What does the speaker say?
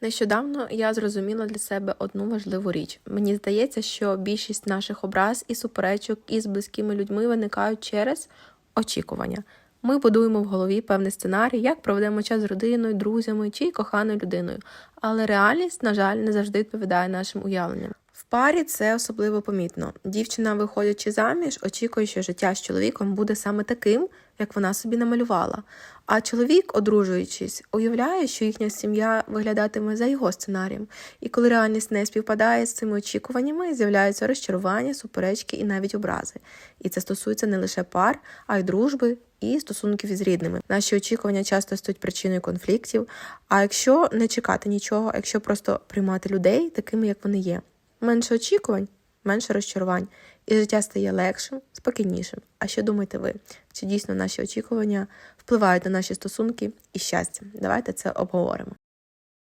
Нещодавно я зрозуміла для себе одну важливу річ. Мені здається, що більшість наших образ і суперечок із близькими людьми виникають через очікування. Ми будуємо в голові певний сценарій, як проведемо час з родиною, друзями чи коханою людиною. Але реальність, на жаль, не завжди відповідає нашим уявленням. В парі це особливо помітно. Дівчина, виходячи заміж, очікує, що життя з чоловіком буде саме таким, як вона собі намалювала. А чоловік, одружуючись, уявляє, що їхня сім'я виглядатиме за його сценарієм. І коли реальність не співпадає з цими очікуваннями, з'являються розчарування, суперечки і навіть образи. І це стосується не лише пар, а й дружби і стосунків із рідними. Наші очікування часто стають причиною конфліктів. А якщо не чекати нічого, якщо просто приймати людей такими, як вони є. Менше очікувань, менше розчарувань, і життя стає легшим, спокійнішим. А що думаєте ви? Чи дійсно наші очікування впливають на наші стосунки і щастя? Давайте це обговоримо.